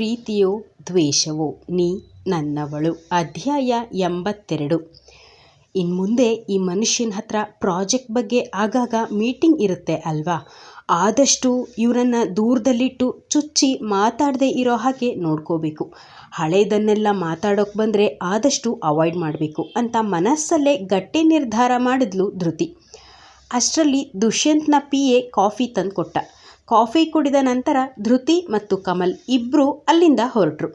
ಪ್ರೀತಿಯೋ ದ್ವೇಷವೋ ನೀ ನನ್ನವಳು. ಅಧ್ಯಾಯ ಎಂಬತ್ತೆರಡು. ಇನ್ನು ಮುಂದೆ ಈ ಮನುಷ್ಯನ ಹತ್ರ ಪ್ರಾಜೆಕ್ಟ್ ಬಗ್ಗೆ ಆಗಾಗ ಮೀಟಿಂಗ್ ಇರುತ್ತೆ ಅಲ್ವಾ? ಆದಷ್ಟು ಇವರನ್ನು ದೂರದಲ್ಲಿಟ್ಟು ಚುಚ್ಚಿ ಮಾತಾಡದೇ ಇರೋ ಹಾಗೆ ನೋಡ್ಕೋಬೇಕು. ಹಳೇದನ್ನೆಲ್ಲ ಮಾತಾಡೋಕೆ ಬಂದರೆ ಆದಷ್ಟು ಅವಾಯ್ಡ್ ಮಾಡಬೇಕು ಅಂತ ಮನಸ್ಸಲ್ಲೇ ಗಟ್ಟಿ ನಿರ್ಧಾರ ಮಾಡಿದ್ಲು ಧೃತಿ. ಅಷ್ಟರಲ್ಲಿ ದುಷ್ಯಂತ್ನ ಪಿ ಎ ಕಾಫಿ ತಂದು ಕೊಟ್ಟ ಕಾಫಿ ಕುಡಿದ ನಂತರ ಧೃತಿ ಮತ್ತು ಕಮಲ್ ಇಬ್ಬರೂ ಅಲ್ಲಿಂದ ಹೊರಟರು.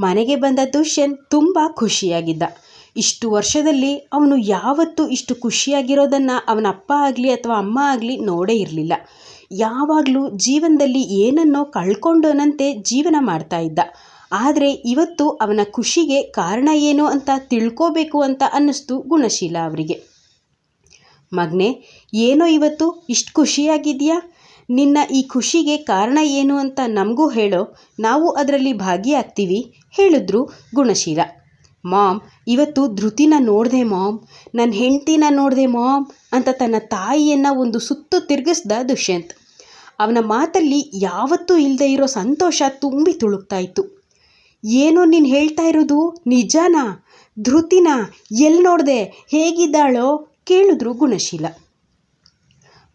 ಮನೆಗೆ ಬಂದ ದುಷ್ಯಂತ್ ತುಂಬ ಖುಷಿಯಾಗಿದ್ದ. ಇಷ್ಟು ವರ್ಷದಲ್ಲಿ ಅವನು ಯಾವತ್ತೂ ಇಷ್ಟು ಖುಷಿಯಾಗಿರೋದನ್ನು ಅವನ ಅಪ್ಪ ಆಗಲಿ ಅಥವಾ ಅಮ್ಮ ಆಗಲಿ ನೋಡೇ ಇರಲಿಲ್ಲ. ಯಾವಾಗಲೂ ಜೀವನದಲ್ಲಿ ಏನನ್ನೋ ಕಳ್ಕೊಂಡೋನಂತೆ ಜೀವನ ಮಾಡ್ತಾ ಇದ್ದ. ಆದರೆ ಇವತ್ತು ಅವನ ಖುಷಿಗೆ ಕಾರಣ ಏನು ಅಂತ ತಿಳ್ಕೋಬೇಕು ಅಂತ ಅನ್ನಿಸ್ತು ಗುಣಶೀಲ ಅವರಿಗೆ. ಮಗನೇ, ಏನೋ ಇವತ್ತು ಇಷ್ಟು ಖುಷಿಯಾಗಿದೆಯಾ? ನಿನ್ನ ಈ ಖುಷಿಗೆ ಕಾರಣ ಏನು ಅಂತ ನಮಗೂ ಹೇಳೋ, ನಾವು ಅದರಲ್ಲಿ ಭಾಗಿಯಾಗ್ತೀವಿ, ಹೇಳಿದ್ರು ಗುಣಶೀಲ. ಮಾಮ್, ಇವತ್ತು ಧೃತಿನ ನೋಡಿದೆ ಮಾಮ್ ನನ್ನ ಹೆಂಡ್ತಿನ ನೋಡಿದೆ ಮಾಮ್ ಅಂತ ತನ್ನ ತಾಯಿಯನ್ನು ಒಂದು ಸುತ್ತು ತಿರುಗಿಸ್ದ ದುಷ್ಯಂತ್. ಅವನ ಮಾತಲ್ಲಿ ಯಾವತ್ತೂ ಇಲ್ಲದೆ ಇರೋ ಸಂತೋಷ ತುಂಬಿ ತುಳುಕ್ತಾ ಇತ್ತು. ಏನೋ ನೀನು ಹೇಳ್ತಾ ಇರೋದು ನಿಜಾನ? ಧೃತಿನ ಎಲ್ಲಿ ನೋಡಿದೆ? ಹೇಗಿದ್ದಾಳೋ? ಕೇಳಿದ್ರು ಗುಣಶೀಲ.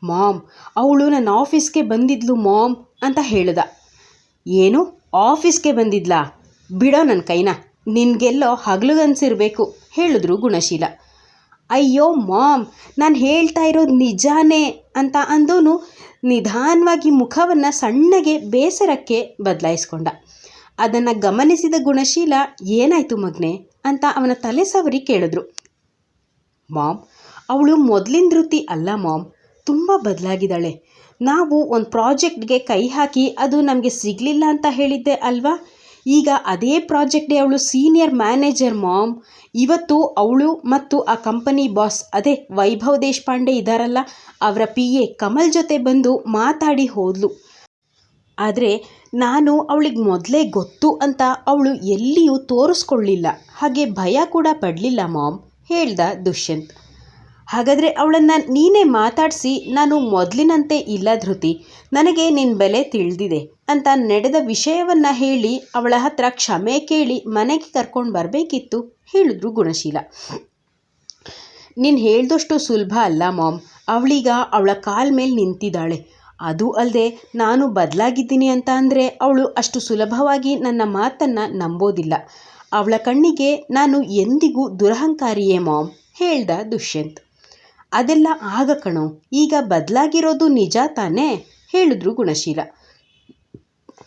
ಮಾಮ್, ಅವಳು ನನ್ನ ಆಫೀಸ್ಗೆ ಬಂದಿದ್ಲು ಮಾಮ್ ಅಂತ ಹೇಳ್ದ. ಏನು? ಆಫೀಸ್ಗೆ ಬಂದಿದ್ಲಾ? ಬಿಡೋ ನನ್ನ ಕೈನ. ನಿನಗೆಲ್ಲೋ ಹಗಲುಗನ್ಸಿರ್ಬೇಕು ಹೇಳಿದ್ರು ಗುಣಶೀಲ. ಅಯ್ಯೋ ಮಾಮ್, ನಾನು ಹೇಳ್ತಾ ಇರೋದು ನಿಜಾನೇ ಅಂತ ಅಂದೋನು ನಿಧಾನವಾಗಿ ಮುಖವನ್ನು ಸಣ್ಣಗೆ ಬೇಸರಕ್ಕೆ ಬದಲಾಯಿಸ್ಕೊಂಡ. ಅದನ್ನು ಗಮನಿಸಿದ ಗುಣಶೀಲ, ಏನಾಯಿತು ಮಗ್ನೆ? ಅಂತ ಅವನ ತಲೆ ಸವರಿ ಕೇಳಿದ್ರು. ಮಾಮ್ ಅವಳು ಮೊದಲಿನ ಧೃತಿ ಅಲ್ಲ, ಮಾಮ್. ತುಂಬ ಬದಲಾಗಿದ್ದಾಳೆ. ನಾವು ಒಂದು ಪ್ರಾಜೆಕ್ಟ್ಗೆ ಕೈ ಹಾಕಿ ಅದು ನಮಗೆ ಸಿಗಲಿಲ್ಲ ಅಂತ ಹೇಳಿದ್ದೆ ಅಲ್ವಾ? ಈಗ ಅದೇ ಪ್ರಾಜೆಕ್ಟ್ಗೆ ಅವಳು ಸೀನಿಯರ್ ಮ್ಯಾನೇಜರ್, ಮಾಮ್. ಇವತ್ತು ಅವಳು ಮತ್ತು ಆ ಕಂಪನಿ ಬಾಸ್, ಅದೇ ವೈಭವ್ ದೇಶಪಾಂಡೆ ಇದ್ದಾರಲ್ಲ ಅವರ ಪಿ ಎ ಕಮಲ್ ಜೊತೆ ಬಂದು ಮಾತಾಡಿ ಹೋದ್ಲು. ಆದರೆ ನಾನು ಅವಳಿಗೆ ಮೊದಲೇ ಗೊತ್ತು ಅಂತ ಅವಳು ಎಲ್ಲಿಯೂ ತೋರಿಸ್ಕೊಳ್ಳಿಲ್ಲ. ಹಾಗೆ ಭಯ ಕೂಡ ಪಡಲಿಲ್ಲ, ಮಾಮ್, ಹೇಳ್ದ ದುಷ್ಯಂತ್. ಹಾಗಾದರೆ ಅವಳನ್ನು ನೀನೇ ಮಾತಾಡಿಸಿ, ನಾನು ಮೊದಲಿನಂತೆ ಇಲ್ಲ ಧೃತಿ, ನನಗೆ ನಿನ್ನ ಬೆಲೆ ತಿಳಿದಿದೆ ಅಂತ ನಡೆದ ವಿಷಯವನ್ನು ಹೇಳಿ ಅವಳ ಹತ್ರ ಕ್ಷಮೆ ಕೇಳಿ ಮನೆಗೆ ಕರ್ಕೊಂಡು ಬರಬೇಕಿತ್ತು, ಹೇಳಿದ್ರು ಗುಣಶೀಲ. ನೀನು ಹೇಳ್ದಷ್ಟು ಸುಲಭ ಅಲ್ಲ ಮಾಮ್, ಅವಳೀಗ ಅವಳ ಕಾಲ ಮೇಲೆ ನಿಂತಿದ್ದಾಳೆ. ಅದು ಅಲ್ಲದೆ ನಾನು ಬದಲಾಗಿದ್ದೀನಿ ಅಂತ ಅಂದರೆ ಅವಳು ಅಷ್ಟು ಸುಲಭವಾಗಿ ನನ್ನ ಮಾತನ್ನು ನಂಬೋದಿಲ್ಲ. ಅವಳ ಕಣ್ಣಿಗೆ ನಾನು ಎಂದಿಗೂ ದುರಹಂಕಾರಿಯೇ ಮಾಮ್, ಹೇಳ್ದ ದುಷ್ಯಂತ್. ಅದೆಲ್ಲ ಆಗ ಕಣೋ. ಈಗ ಬದಲಾಗಿರೋದು ನಿಜ ತಾನೇ? ಹೇಳಿದ್ರು ಗುಣಶೀಲ.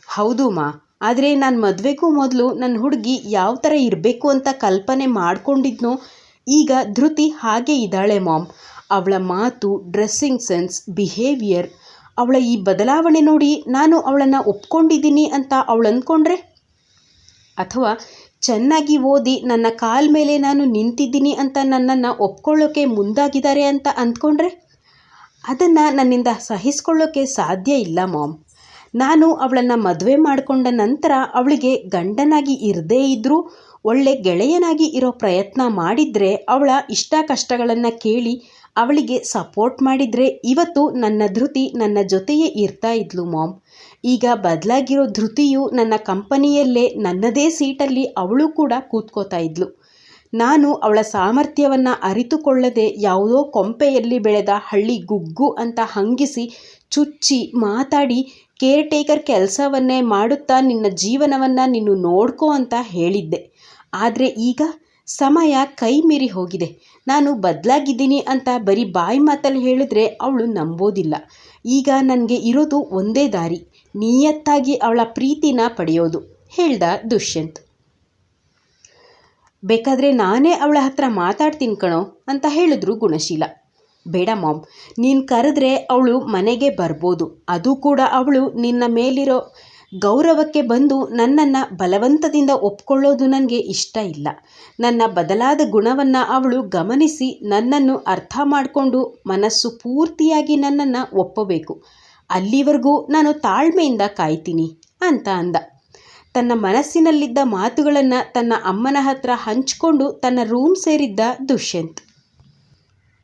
ಹೌದು ಮಾ. ಆದರೆ ನಾನು ಮದುವೆಗೂ ಮೊದಲು ನನ್ನ ಹುಡುಗಿ ಯಾವ ಥರ ಇರಬೇಕು ಅಂತ ಕಲ್ಪನೆ ಮಾಡಿಕೊಂಡಿದ್ನೋ, ಈಗ ಧೃತಿ ಹಾಗೆ ಇದ್ದಾಳೆ ಮಾಮ್. ಅವಳ ಮಾತು, ಡ್ರೆಸ್ಸಿಂಗ್ ಸೆನ್ಸ್, ಬಿಹೇವಿಯರ್, ಅವಳ ಈ ಬದಲಾವಣೆ ನೋಡಿ ನಾನು ಅವಳನ್ನು ಒಪ್ಕೊಂಡಿದ್ದೀನಿ ಅಂತ ಅವಳು ಅಂದ್ಕೊಂಡ್ರೆ ಅಥವಾ ಚೆನ್ನಾಗಿ ಓದಿ ನನ್ನ ಕಾಲ ಮೇಲೆ ನಾನು ನಿಂತಿದ್ದೀನಿ ಅಂತ ನನ್ನನ್ನು ಒಪ್ಕೊಳ್ಳೋಕೆ ಮುಂದಾಗಿದ್ದಾರೆ ಅಂತ ಅಂದ್ಕೊಂಡ್ರೆ? ಅದನ್ನು ನನ್ನಿಂದ ಸಹಿಸ್ಕೊಳ್ಳೋಕೆ ಸಾಧ್ಯ ಇಲ್ಲ ಮಾಮ್. ನಾನು ಅವಳನ್ನು ಮದುವೆ ಮಾಡಿಕೊಂಡ ನಂತರ ಅವಳಿಗೆ ಗಂಡನಾಗಿ ಇರದೇ ಇದ್ದರೂ ಒಳ್ಳೆ ಗೆಳೆಯನಾಗಿ ಇರೋ ಪ್ರಯತ್ನ ಮಾಡಿದರೆ ಅವಳ ಇಷ್ಟ ಕಷ್ಟಗಳನ್ನು ಕೇಳಿ ಅವಳಿಗೆ ಸಪೋರ್ಟ್ ಮಾಡಿದರೆ ಇವತ್ತು ನನ್ನ ಧೃತಿ ನನ್ನ ಜೊತೆಯೇ ಇರ್ತಾ ಇದ್ಲು ಮಾಮ್. ಈಗ ಬದಲಾಗಿರೋ ಧೃತಿಯು ನನ್ನ ಕಂಪನಿಯಲ್ಲೇ ನನ್ನದೇ ಸೀಟಲ್ಲಿ ಅವಳು ಕೂಡ ಕೂತ್ಕೋತಾ ಇದ್ಲು. ನಾನು ಅವಳ ಸಾಮರ್ಥ್ಯವನ್ನು ಅರಿತುಕೊಳ್ಳದೆ ಯಾವುದೋ ಕೊಂಪೆಯಲ್ಲಿ ಬೆಳೆದ ಹಳ್ಳಿ ಗುಗ್ಗು ಅಂತ ಹಂಗಿಸಿ ಚುಚ್ಚಿ ಮಾತಾಡಿ ಕೇರ್ ಟೇಕರ್ ಕೆಲಸವನ್ನೇ ಮಾಡುತ್ತಾ ನಿನ್ನ ಜೀವನವನ್ನು ನೀನು ನೋಡ್ಕೋ ಅಂತ ಹೇಳಿದ್ದೆ. ಆದರೆ ಈಗ ಸಮಯ ಕೈ ಮೀರಿ ಹೋಗಿದೆ. ನಾನು ಬದಲಾಗಿದ್ದೀನಿ ಅಂತ ಬರೀ ಬಾಯಿ ಮಾತಲ್ಲಿ ಹೇಳಿದ್ರೆ ಅವಳು ನಂಬೋದಿಲ್ಲ. ಈಗ ನನಗೆ ಇರೋದು ಒಂದೇ ದಾರಿ, ನಿಯತ್ತಾಗಿ ಅವಳ ಪ್ರೀತಿನ ಪಡೆಯೋದು, ಹೇಳ್ದ ದುಷ್ಯಂತ್. ಬೇಕಾದರೆ ನಾನೇ ಅವಳ ಹತ್ರ ಮಾತಾಡ್ತೀನಿ ಕಣೋ, ಅಂತ ಹೇಳಿದ್ರು ಗುಣಶೀಲ. ಬೇಡ ಮಾಮ್, ನೀನು ಕರೆದ್ರೆ ಅವಳು ಮನೆಗೆ ಬರ್ಬೋದು, ಅದು ಕೂಡ ಅವಳು ನಿನ್ನ ಮೇಲಿರೋ ಗೌರವಕ್ಕೆ ಬಂದು ನನ್ನನ್ನು ಬಲವಂತದಿಂದ ಒಪ್ಕೊಳ್ಳೋದು ನನಗೆ ಇಷ್ಟ ಇಲ್ಲ. ನನ್ನ ಬದಲಾದ ಗುಣವನ್ನು ಅವಳು ಗಮನಿಸಿ ನನ್ನನ್ನು ಅರ್ಥ ಮಾಡಿಕೊಂಡು ಮನಸ್ಸು ಪೂರ್ತಿಯಾಗಿ ನನ್ನನ್ನು ಒಪ್ಪಬೇಕು. ಅಲ್ಲಿವರೆಗೂ ನಾನು ತಾಳ್ಮೆಯಿಂದ ಕಾಯ್ತೀನಿ ಅಂತ ಅಂದ. ತನ್ನ ಮನಸ್ಸಿನಲ್ಲಿದ್ದ ಮಾತುಗಳನ್ನು ತನ್ನ ಅಮ್ಮನ ಹತ್ರ ಹಂಚಿಕೊಂಡು ತನ್ನ ರೂಮ್ ಸೇರಿದ್ದ ದುಷ್ಯಂತ್.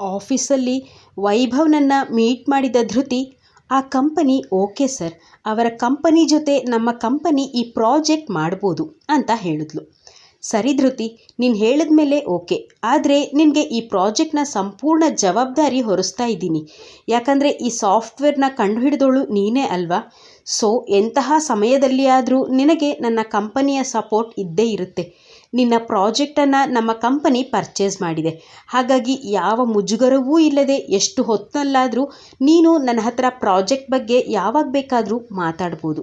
ಆಫೀಸಲ್ಲಿ ವೈಭವ್ನನ್ನು ಮೀಟ್ ಮಾಡಿದ ಧೃತಿ ಆ ಕಂಪನಿ ಓಕೆ ಸರ್. ಅವರ ಕಂಪನಿ ಜೊತೆ ನಮ್ಮ ಕಂಪನಿ ಈ ಪ್ರಾಜೆಕ್ಟ್ ಮಾಡ್ಬೋದು ಅಂತ ಹೇಳಿದ್ಲು. ಸರಿ ಧೃತಿ, ನೀನು ಹೇಳಿದ ಮೇಲೆ ಓಕೆ. ಆದರೆ ನಿನಗೆ ಈ ಪ್ರಾಜೆಕ್ಟ್ನ ಸಂಪೂರ್ಣ ಜವಾಬ್ದಾರಿ ಹೊರಿಸ್ತಾ ಇದ್ದೀನಿ. ಯಾಕಂದರೆ ಈ ಸಾಫ್ಟ್ವೇರ್ನ ಕಂಡುಹಿಡಿದೋಳು ನೀನೇ ಅಲ್ವಾ? ಸೊ, ಎಂತಹ ಸಮಯದಲ್ಲಿ ಆದರೂ ನಿನಗೆ ನನ್ನ ಕಂಪನಿಯ ಸಪೋರ್ಟ್ ಇದ್ದೇ ಇರುತ್ತೆ. ನಿನ್ನ ಪ್ರಾಜೆಕ್ಟನ್ನು ನಮ್ಮ ಕಂಪನಿ ಪರ್ಚೇಸ್ ಮಾಡಿದೆ. ಹಾಗಾಗಿ ಯಾವ ಮುಜುಗರವೂ ಇಲ್ಲದೆ ಎಷ್ಟು ಹೊತ್ತಿನಲ್ಲಾದರೂ ನೀನು ನನ್ನ ಹತ್ರ ಪ್ರಾಜೆಕ್ಟ್ ಬಗ್ಗೆ ಯಾವಾಗ ಬೇಕಾದರೂ ಮಾತಾಡ್ಬೋದು.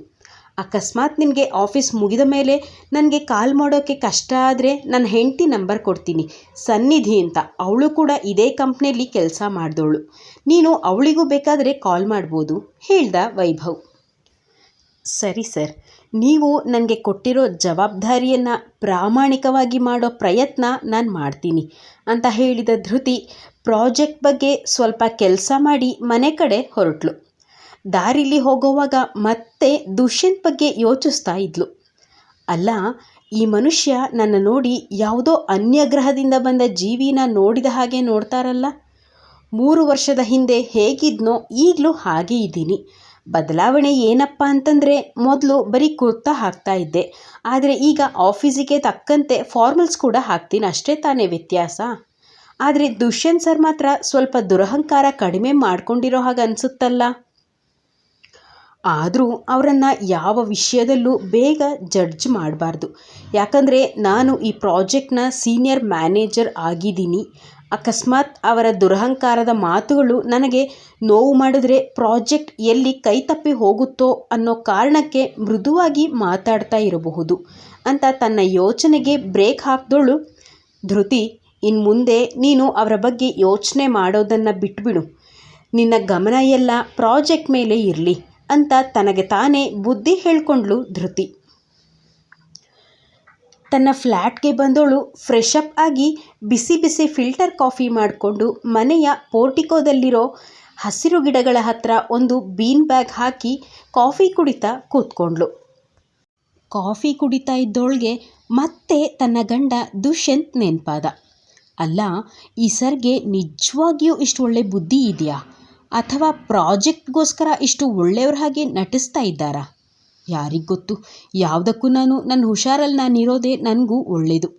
ಅಕಸ್ಮಾತ್ ನಿನಗೆ ಆಫೀಸ್ ಮುಗಿದ ಮೇಲೆ ನನಗೆ ಕಾಲ್ ಮಾಡೋಕ್ಕೆ ಕಷ್ಟ ಆದರೆ ನನ್ನ ಹೆಂಡತಿ ನಂಬರ್ ಕೊಡ್ತೀನಿ. ಸನ್ನಿಧಿ ಅಂತ. ಅವಳು ಕೂಡ ಇದೇ ಕಂಪ್ನಿಯಲ್ಲಿ ಕೆಲಸ ಮಾಡಿದವಳು. ನೀನು ಅವಳಿಗೂ ಬೇಕಾದರೆ ಕಾಲ್ ಮಾಡ್ಬೋದು. ಹೇಳ್ದ ವೈಭವ್. ಸರಿ ಸರ್. ನೀವು ನನಗೆ ಕೊಟ್ಟಿರೋ ಜವಾಬ್ದಾರಿಯನ್ನು ಪ್ರಾಮಾಣಿಕವಾಗಿ ಮಾಡೋ ಪ್ರಯತ್ನ ನಾನು ಮಾಡ್ತೀನಿ ಅಂತ ಹೇಳಿದ ಧೃತಿ ಪ್ರಾಜೆಕ್ಟ್ ಬಗ್ಗೆ ಸ್ವಲ್ಪ ಕೆಲಸ ಮಾಡಿ ಮನೆ ಕಡೆ ಹೊರಟ್ಲು. ದಾರಿಲಿ ಹೋಗುವಾಗ ಮತ್ತೆ ದುಷ್ಯಂತ್ ಬಗ್ಗೆ ಯೋಚಿಸ್ತಾ ಇದ್ಲು. ಅಲ್ಲ, ಈ ಮನುಷ್ಯ ನನ್ನ ನೋಡಿ ಯಾವುದೋ ಅನ್ಯ ಗ್ರಹದಿಂದ ಬಂದ ಜೀವಿನ ನೋಡಿದ ಹಾಗೆ ನೋಡ್ತಾರಲ್ಲ? ಮೂರು ವರ್ಷದ ಹಿಂದೆ ಹೇಗಿದ್ನೋ ಈಗಲೂ ಹಾಗೆ ಇದ್ದೀನಿ. ಬದಲಾವಣೆ ಏನಪ್ಪ ಅಂತಂದರೆ ಮೊದಲು ಬರೀ ಕುರ್ತಾ ಹಾಕ್ತಾ ಇದ್ದೆ. ಆದರೆ ಈಗ ಆಫೀಸಿಗೆ ತಕ್ಕಂತೆ ಫಾರ್ಮಲ್ಸ್ ಕೂಡ ಹಾಕ್ತೀನಿ ಅಷ್ಟೇ ತಾನೇ ವ್ಯತ್ಯಾಸ. ಆದರೆ ದುಷ್ಯಂತ್ ಸರ್ ಮಾತ್ರ ಸ್ವಲ್ಪ ದುರಹಂಕಾರ ಕಡಿಮೆ ಮಾಡ್ಕೊಂಡಿರೋ ಹಾಗೆ ಅನಿಸುತ್ತಲ್ಲ? ಆದರೂ ಅವರನ್ನು ಯಾವ ವಿಷಯದಲ್ಲೂ ಬೇಗ ಜಡ್ಜ್ ಮಾಡಬಾರ್ದು. ಯಾಕಂದರೆ ನಾನು ಈ ಪ್ರಾಜೆಕ್ಟ್ನ ಸೀನಿಯರ್ ಮ್ಯಾನೇಜರ್ ಆಗಿದ್ದೀನಿ. ಅಕಸ್ಮಾತ್ ಅವರ ದುರಹಂಕಾರದ ಮಾತುಗಳು ನನಗೆ ನೋವು ಮಾಡಿದ್ರೆ ಪ್ರಾಜೆಕ್ಟ್ ಎಲ್ಲಿ ಕೈ ತಪ್ಪಿ ಹೋಗುತ್ತೋ ಅನ್ನೋ ಕಾರಣಕ್ಕೆ ಮೃದುವಾಗಿ ಮಾತಾಡ್ತಾ ಇರಬಹುದು ಅಂತ ತನ್ನ ಯೋಚನೆಗೆ ಬ್ರೇಕ್ ಹಾಕಿದಳು, ಧೃತಿ ಇನ್ನು ಮುಂದೆ ನೀನು ಅವರ ಬಗ್ಗೆ ಯೋಚನೆ ಮಾಡೋದನ್ನು ಬಿಟ್ಬಿಡು. ನಿನ್ನ ಗಮನ ಎಲ್ಲ ಪ್ರಾಜೆಕ್ಟ್ ಮೇಲೆ ಇರಲಿ ಅಂತ ತನಗೆ ತಾನೇ ಬುದ್ಧಿ ಹೇಳ್ಕೊಂಡ್ಳು ಧೃತಿ. ತನ್ನ ಫ್ಲ್ಯಾಟ್ಗೆ ಬಂದವಳು ಫ್ರೆಶ್ ಅಪ್ ಆಗಿ ಬಿಸಿ ಬಿಸಿ ಫಿಲ್ಟರ್ ಕಾಫಿ ಮಾಡಿಕೊಂಡು ಮನೆಯ ಪೋರ್ಟಿಕೋದಲ್ಲಿರೋ ಹಸಿರು ಗಿಡಗಳ ಹತ್ರ ಒಂದು ಬೀನ್ ಬ್ಯಾಗ್ ಹಾಕಿ ಕಾಫಿ ಕುಡಿತಾ ಕೂತ್ಕೊಂಡ್ಳು. ಕಾಫಿ ಕುಡಿತಾ ಇದ್ದೋಳ್ಗೆ ಮತ್ತೆ ತನ್ನ ಗಂಡ ದುಷ್ಯಂತ್ ನೆನಪಾದ. ಅಲ್ಲ, ಈ ಸರ್ಗೆ ನಿಜವಾಗಿಯೂ ಇಷ್ಟು ಒಳ್ಳೆ ಬುದ್ಧಿ ಇದೆಯಾ? ಅಥವಾ ಪ್ರಾಜೆಕ್ಟ್ಗೋಸ್ಕರ ಇಷ್ಟು ಒಳ್ಳೆಯವ್ರ ಹಾಗೆ ನಟಿಸ್ತಾ ಇದ್ದಾರಾ? ಯಾರಿಗೆ ಗೊತ್ತು? ಯಾವುದಕ್ಕೂ ನಾನು ನನ್ನ ಹುಷಾರಲ್ಲಿ ನಾನು ಇರೋದೇ ನನಗೂ ಒಳ್ಳೆಯದು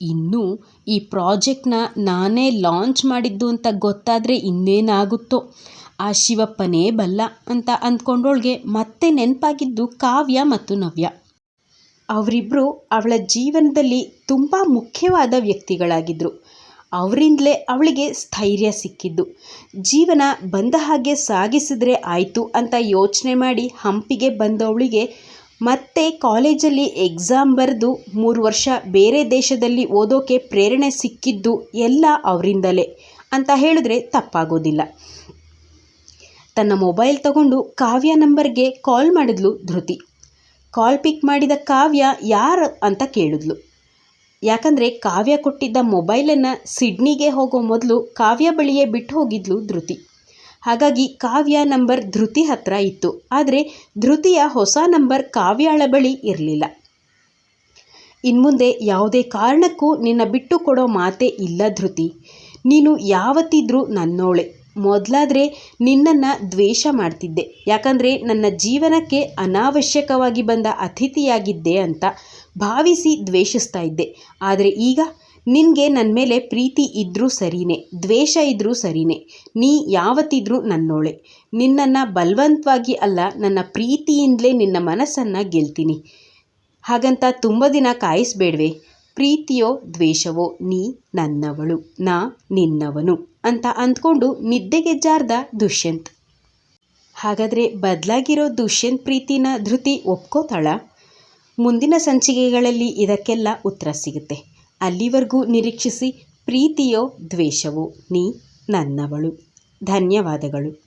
ಇನ್ನು ಈ ಪ್ರಾಜೆಕ್ಟ್ನ ನಾನೇ ಲಾಂಚ್ ಮಾಡಿದ್ದು ಅಂತ ಗೊತ್ತಾದರೆ ಇನ್ನೇನಾಗುತ್ತೋ? ಆ ಶಿವಪ್ಪನೇ ಬಲ್ಲ ಅಂತ ಅಂದ್ಕೊಂಡೋಳ್ಗೆ ಮತ್ತೆ ನೆನಪಾಗಿದ್ದು ಕಾವ್ಯ ಮತ್ತು ನವ್ಯ. ಅವರಿಬ್ಬರು ಅವಳ ಜೀವನದಲ್ಲಿ ತುಂಬ ಮುಖ್ಯವಾದ ವ್ಯಕ್ತಿಗಳಾಗಿದ್ದರು ಅವರಿಂದಲೇ ಅವಳಿಗೆ ಸ್ಥೈರ್ಯ ಸಿಕ್ಕಿದ್ದು. ಜೀವನ ಬಂದ ಹಾಗೆ ಸಾಗಿಸಿದ್ರೆ ಆಯಿತು ಅಂತ ಯೋಚನೆ ಮಾಡಿ ಹಂಪಿಗೆ ಬಂದವಳಿಗೆ ಮತ್ತೆ ಕಾಲೇಜಲ್ಲಿ ಎಕ್ಸಾಮ್ ಬರೆದು ಮೂರು ವರ್ಷ ಬೇರೆ ದೇಶದಲ್ಲಿ ಓದೋಕೆ ಪ್ರೇರಣೆ ಸಿಕ್ಕಿದ್ದು ಎಲ್ಲ ಅವರಿಂದಲೇ ಅಂತ ಹೇಳಿದ್ರೆ ತಪ್ಪಾಗೋದಿಲ್ಲ. ತನ್ನ ಮೊಬೈಲ್ ತಗೊಂಡು ಕಾವ್ಯ ನಂಬರ್ಗೆ ಕಾಲ್ ಮಾಡಿದ್ಲು ಧೃತಿ. ಕಾಲ್ ಪಿಕ್ ಮಾಡಿದ ಕಾವ್ಯ ಯಾರು ಅಂತ ಕೇಳಿದ್ಲು. ಯಾಕಂದರೆ ಕಾವ್ಯ ಕೊಟ್ಟಿದ್ದ ಮೊಬೈಲನ್ನು ಸಿಡ್ನಿಗೆ ಹೋಗೋ ಮೊದಲು ಕಾವ್ಯ ಬಳಿಯೇ ಬಿಟ್ಟು ಹೋಗಿದ್ಲು ಧೃತಿ. ಹಾಗಾಗಿ ಕಾವ್ಯ ನಂಬರ್ ಧೃತಿ ಹತ್ರ ಇತ್ತು. ಆದರೆ ಧೃತಿಯ ಹೊಸ ನಂಬರ್ ಕಾವ್ಯಾಳ ಬಳಿ ಇರಲಿಲ್ಲ. ಇನ್ಮುಂದೆ ಯಾವುದೇ ಕಾರಣಕ್ಕೂ ನಿನ್ನ ಬಿಟ್ಟು ಕೊಡೋ ಮಾತೇ ಇಲ್ಲ ಧೃತಿ. ನೀನು ಯಾವತ್ತಿದ್ರೂ ನನ್ನೋಳೆ. ಮೊದಲಾದರೆ ನಿನ್ನನ್ನು ದ್ವೇಷ ಮಾಡ್ತಿದ್ದೆ. ಯಾಕಂದರೆ ನನ್ನ ಜೀವನಕ್ಕೆ ಅನಾವಶ್ಯಕವಾಗಿ ಬಂದ ಅತಿಥಿಯಾಗಿದ್ದೆ ಅಂತ ಭಾವಿಸಿ ದ್ವೇಷಿಸ್ತಾ ಇದ್ದೆ. ಆದರೆ ಈಗ ನಿನಗೆ ನನ್ನ ಮೇಲೆ ಪ್ರೀತಿ ಇದ್ದರೂ ಸರಿಯೇ ದ್ವೇಷ ಇದ್ದರೂ ಸರಿಯೇ ನೀ ಯಾವತ್ತಿದ್ರೂ ನನ್ನೋಳೆ. ನಿನ್ನನ್ನು ಬಲವಂತವಾಗಿ ಅಲ್ಲ, ನನ್ನ ಪ್ರೀತಿಯಿಂದಲೇ ನಿನ್ನ ಮನಸ್ಸನ್ನು ಗೆಲ್ತೀನಿ. ಹಾಗಂತ ತುಂಬ ದಿನ ಕಾಯಿಸ್ಬೇಡ್ವೆ. ಪ್ರೀತಿಯೋ ದ್ವೇಷವೋ, ನೀ ನನ್ನವಳು, ನಾ ನಿನ್ನವನು ಅಂತ ಅಂದ್ಕೊಂಡು ನಿದ್ದೆಗೆ ಜಾರ್ದ ದುಷ್ಯಂತ್. ಹಾಗಾದರೆ ಬದಲಾಗಿರೋ ದುಷ್ಯಂತ್ ಪ್ರೀತಿನ ಧೃತಿ ಒಪ್ಕೋತಾಳ? ಮುಂದಿನ ಸಂಚಿಕೆಗಳಲ್ಲಿ ಇದಕ್ಕೆಲ್ಲ ಉತ್ತರ ಸಿಗುತ್ತೆ. ಅಲ್ಲಿವರೆಗೂ ನಿರೀಕ್ಷಿಸಿ ಪ್ರೀತಿಯೋ ದ್ವೇಷವೋ ನೀ ನನ್ನವಳು. ಧನ್ಯವಾದಗಳು.